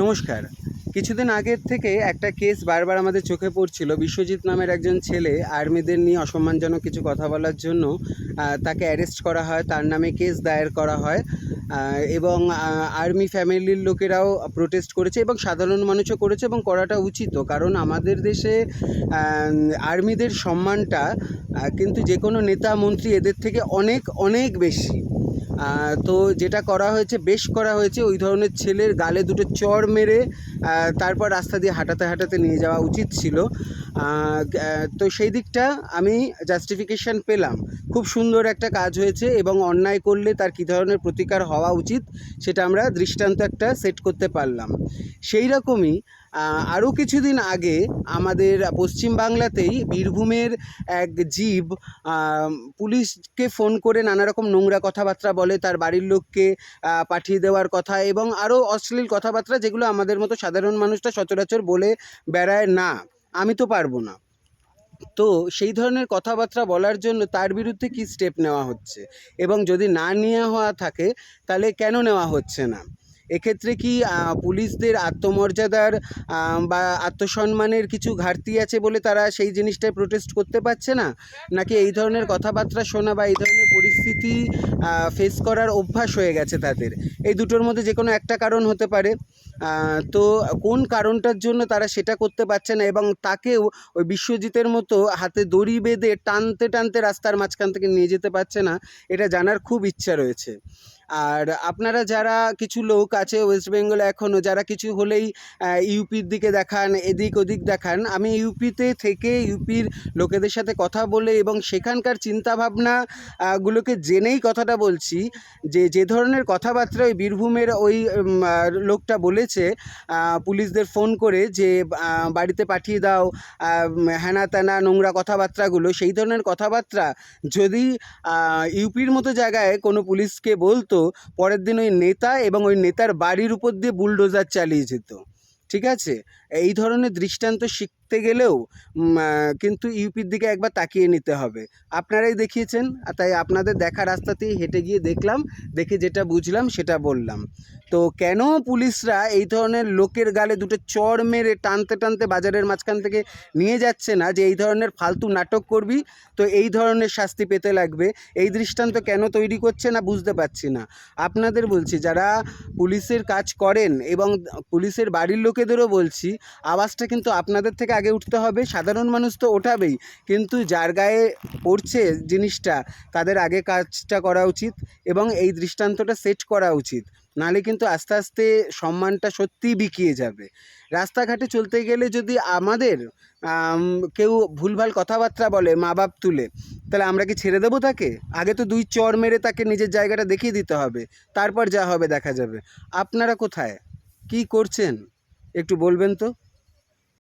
নমস্কার। কিছুদিন আগের থেকে একটা কেস বারবার আমাদের চোখে পড়ছিল। বিশ্বজিৎ নামের একজন ছেলে আর্মিদের নিয়ে অসম্মানজনক কিছু কথা বলার জন্য তাকে অ্যারেস্ট করা হয়, তার নামে কেস দায়ের করা হয় এবং আর্মি ফ্যামিলির লোকেরাও প্রোটেস্ট করেছে এবং সাধারণ মানুষও করেছে এবং করাটা উচিত। কারণ আমাদের দেশে আর্মিদের সম্মানটা কিন্তু যে কোনো নেতা, মন্ত্রী এদের থেকে অনেক অনেক বেশি। তো যেটা করা হয়েছে, বেশ করা হয়েছে। ওই ধরনের ছেলের গালে দুটো চর মেরে তারপর রাস্তা দিয়ে হাঁটাতে হাঁটাতে নিয়ে যাওয়া উচিত ছিল। তো সেই দিকটা আমি জাস্টিফিকেশন পেলাম। খুব সুন্দর একটা কাজ হয়েছে এবং অন্যায় করলে তার কী ধরনের প্রতিকার হওয়া উচিত, সেটা আমরা দৃষ্টান্ত একটা সেট করতে পারলাম। সেই রকমই আরও কিছুদিন আগে আমাদের পশ্চিম বাংলাতেই বীরভূমের এক জীব পুলিশকে ফোন করে নানা রকম নোংরা কথাবার্তা বলে, তার বাড়ির লোককে পাঠিয়ে দেওয়ার কথা এবং আরও অশ্লীল কথাবার্তা যেগুলো আমাদের মতো সাধারণ মানুষটা সচরাচর বলে বেড়ায় না। আমি তো পারব না। তো সেই ধরনের কথাবার্তা বলার জন্য তার বিরুদ্ধে কি স্টেপ নেওয়া হচ্ছে? এবং যদি না নেওয়া হওয়া থাকে, তাহলে কেন নেওয়া হচ্ছে না? এক্ষেত্রে কি পুলিশদের আত্মমর্যাদার বা আত্মসম্মানের কিছু ঘাটতি আছে বলে তারা সেই জিনিসটায় প্রোটেস্ট করতে পারছে না? নাকি এই ধরনের কথাবার্তা শোনা বা এই ধরনের পরিস্থিতি ফেস করার অভ্যাস হয়ে গেছে তাদের? এই দুটোর মধ্যে যে কোনো একটা কারণ হতে পারে। তো কোন কারণটার জন্য তারা সেটা করতে পারছে না এবং তাকেও ওই বিশ্বজিতের মতো হাতে দড়ি বেঁধে টানতে টানতে রাস্তার মাঝখান থেকে নিয়ে যেতে পারছে না, এটা জানার খুব ইচ্ছা রয়েছে। আর আপনারা যারা কিছু লোক আছে ওয়েস্ট বেঙ্গলে এখনও যারা কিছু হলেই ইউপির দিকে দেখান, এদিক ওদিক দেখান, আমি ইউপিতে থেকে ইউপির লোকেদের সাথে কথা বলে এবং সেখানকার চিন্তাভাবনা গুলোকে জেনেই কথাটা বলছি, যে যে ধরনের কথাবার্তা ওই বীরভূমের ওই লোকটা বলেছে পুলিশদের ফোন করে যে বাড়িতে পাঠিয়ে দাও হ্যানা ত্যানা নোংরা কথাবার্তাগুলো, সেই ধরনের কথাবার্তা যদি ইউপির মতো জায়গায় কোনো পুলিশকে বলতো পরের দিন ওই নেতা এবং ওই নেতার বাড়ির উপর দিয়ে বুলডোজার চালিয়ে যেত। ঠিক আছে? এই ধরনের দৃষ্টান্ত শিখতে গেলেও কিন্তু ইউপির দিকে একবার তাকিয়ে নিতে হবে। আপনারাই দেখিয়েছেন তাই আপনাদের দেখা রাস্তাতেই হেঁটে গিয়ে দেখলাম, দেখে যেটা বুঝলাম সেটা বললাম। তো কেন পুলিশরা এই ধরনের লোকের গালে দুটো চড় মেরে টানতে টানতে বাজারের মাঝখান থেকে নিয়ে যাচ্ছে না যে এই ধরনের ফালতু নাটক করবি? তো এই ধরনের শাস্তি পেতে লাগবে। এই দৃষ্টান্ত কেন তৈরি করছে না বুঝতে পারছি না। আপনাদের বলছি, যারা পুলিশের কাজ করেন এবং পুলিশের বাড়ির লোকেদেরও বলছি, আওয়াজটা কিন্তু আপনাদের থেকে আগে উঠতে হবে। সাধারণ মানুষ তো ওঠাবেই। কিন্তু যার গায়ে পড়ছে জিনিসটা, তাদের আগে কাজটা করা উচিত এবং এই দৃষ্টান্তটা সেট করা উচিত। নাহলে কিন্তু আস্তে আস্তে সম্মানটা সত্যিই বিকিয়ে যাবে। রাস্তাঘাটে চলতে গেলে যদি আমাদের কেউ ভুলভাল কথাবার্তা বলে মা বাপ তুলে, তাহলে আমরা কি ছেড়ে দেবো তাকে? আগে তো দুই চর মেরে তাকে নিজের জায়গাটা দেখিয়ে দিতে হবে, তারপর যা হবে দেখা যাবে। আপনারা কোথায়? কি করছেন? একটু বলবেন তো?